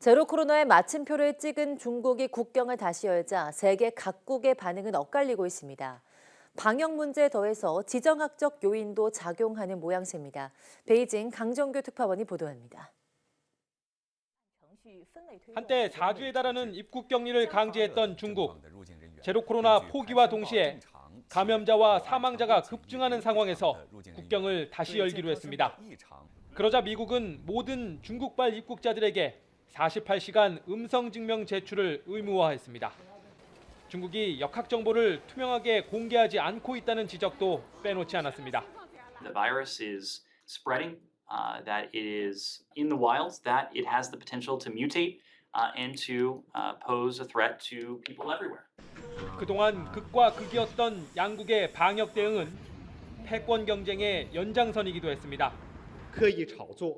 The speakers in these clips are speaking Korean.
제로 코로나의 마침표를 찍은 중국이 국경을 다시 열자 세계 각국의 반응은 엇갈리고 있습니다. 방역 문제에 더해서 지정학적 요인도 작용하는 모양새입니다. 베이징 강정규 특파원이 보도합니다. 한때 4주에 달하는 입국 격리를 강제했던 중국. 제로 코로나 포기와 동시에 감염자와 사망자가 급증하는 상황에서 국경을 다시 열기로 했습니다. 그러자 미국은 모든 중국발 입국자들에게 48시간 음성 증명 제출을 의무화했습니다. 중국이 역학 정보를 투명하게 공개하지 않고 있다는 지적도 빼놓지 않았습니다. the virus is spreading, uh, that it is in the wilds, that it has the potential to mutate uh, and to uh, pose a threat to people everywhere. 그동안 극과 극이었던 양국의 방역 대응은 패권 경쟁의 연장선이기도 했습니다. 刻意炒作，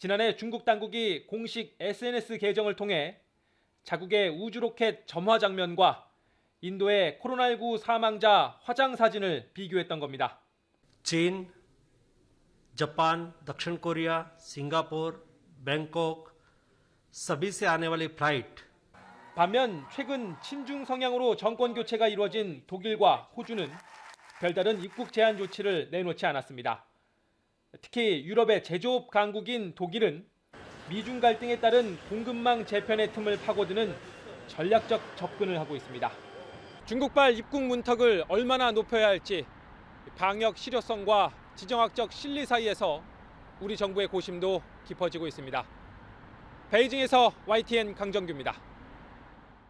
지난해 중국 당국이 공식 SNS 계정을 통해 자국의 우주로켓 점화 장면과 인도의 코로나19 사망자 화장 사진을 비교했던 겁니다. चीन जापान दक्षिण Korea Singapore Bangkok सभी से आने वाली फ्लाइट 반면 최근 친중 성향으로 정권 교체가 이루어진 독일과 호주는 별다른 입국 제한 조치를 내놓지 않았습니다. 특히 유럽의 제조업 강국인 독일은 미중 갈등에 따른 공급망 재편의 틈을 파고드는 전략적 접근을 하고 있습니다. 중국발 입국 문턱을 얼마나 높여야 할지 방역 실효성과 지정학적 실리 사이에서 우리 정부의 고심도 깊어지고 있습니다. 베이징에서 YTN 강정규입니다.